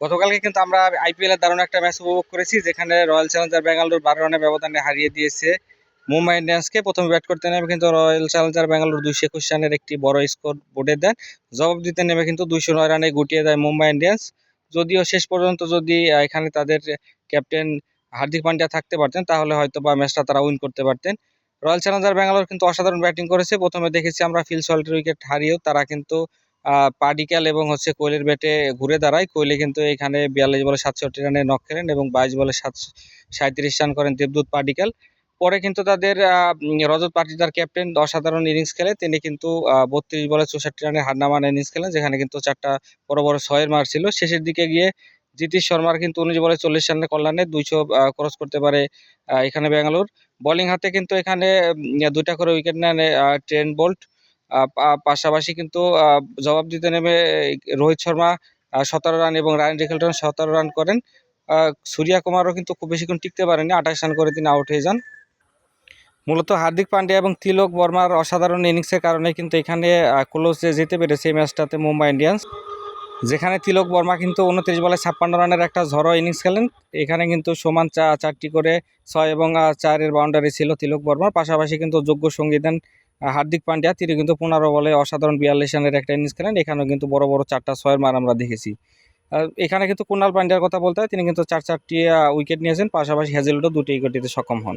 গতকালকে কিন্তু আমরা আইপিএল এর দারুণ একটা ম্যাচ উপভোগ করেছি, যেখানে রয়্যাল চ্যালেঞ্জার ব্যাঙ্গালোর বারো রানের ব্যবধানে হারিয়ে দিয়েছে। মুম্বাই ইন্ডিয়ান্সকে প্রথমে ব্যাট করতে নেমে কিন্তু রয়্যাল চ্যালেঞ্জার ব্যাঙ্গালোর দুইশো একুশ রানের একটি বড় স্কোর বোর্ডে দেন। জবাব দিতে নেমে কিন্তু দুইশো নয় রানে গুটিয়ে দেয় মুম্বাই ইন্ডিয়ান্স যদিও শেষ পর্যন্ত যদি এখানে তাদের ক্যাপ্টেন হার্দিক পান্ডিয়া থাকতে পারতেন, তাহলে হয়তো বা ম্যাচটা তারা উইন করতে পারতেন। রয়্যাল চ্যালেঞ্জার ব্যাঙ্গালোর কিন্তু অসাধারণ ব্যাটিং করেছে। প্রথমে দেখেছি আমরা ফিল সল্টের উইকেট হারিয়েও তারা কিন্তু আহ, এবং হচ্ছে কোহলির ব্যাটে ঘুরে দাঁড়ায়। কোহলি কিন্তু এখানে বিয়াল্লিশ বলে সাতষট্টি রানে নক খেলেন এবং বাইশ বলে সাত সাঁত্রিশ রান করেন দেবদূত পাডিক্যাল পরে কিন্তু তাদের রজত পাটিদার ক্যাপ্টেন অসাধারণ ইনিংস খেলে। তিনি কিন্তু বত্রিশ বলে চৌষট্টি রানের হান্নামান ইনিংস খেলেন যেখানে কিন্তু চারটা বড় বড় ছয়ের মার ছিল। শেষের দিকে গিয়ে জিতিশ শর্মার কিন্তু উনিশ বলে চল্লিশ রানের কল্যাণে দুইশো ক্রস করতে পারে এখানে ব্যাঙ্গালোর। বোলিং হাতে কিন্তু এখানে দুইটা করে উইকেট নেন ট্রেন বোল্ট। পাশাপাশি কিন্তু জবাব দিতে নেমে, রোহিত শর্মা সতেরো রান এবং রায়ন রিকেলটন সতেরো রান করেন। সূর্যা কুমারও কিন্তু খুব বেশিক্ষণ টিকতে পারেনি আঠাশ রান করে তিনি আউট হয়ে যান। মূলত হার্দিক পান্ডিয়া এবং তিলক বর্মার অসাধারণ ইনিংসের কারণে কিন্তু এখানে ক্লোজে যেতে পেরেছে এই ম্যাচটাতে মুম্বাই ইন্ডিয়ান্স। যেখানে তিলক বর্মা কিন্তু উনত্রিশ বলে ছাপ্পান্ন রানের একটা ঝড়ো ইনিংস খেলেন। এখানে কিন্তু সমান চা, চারটি করে ছয় এবং চারের বাউন্ডারি ছিল তিলক বর্মার। পাশাপাশি কিন্তু যোগ্য সঙ্গী দেন হার্দিক পান্ডিয়া, তিনি কিন্তু পনেরো বলে অসাধারণ বিয়াল্লিশ রানের একটা ইনিংস খেলেন। এখানেও কিন্তু বড় বড় চারটা ছয়ের মার আমরা দেখেছি। এখানে কিন্তু কুণাল পান্ডিয়ার কথা বলতে হয়, তিনি কিন্তু চার চারটি উইকেট নিয়েছেন। পাশাপাশি হ্যাজেলউডও দুটি উইকেট দিতে সক্ষম হন।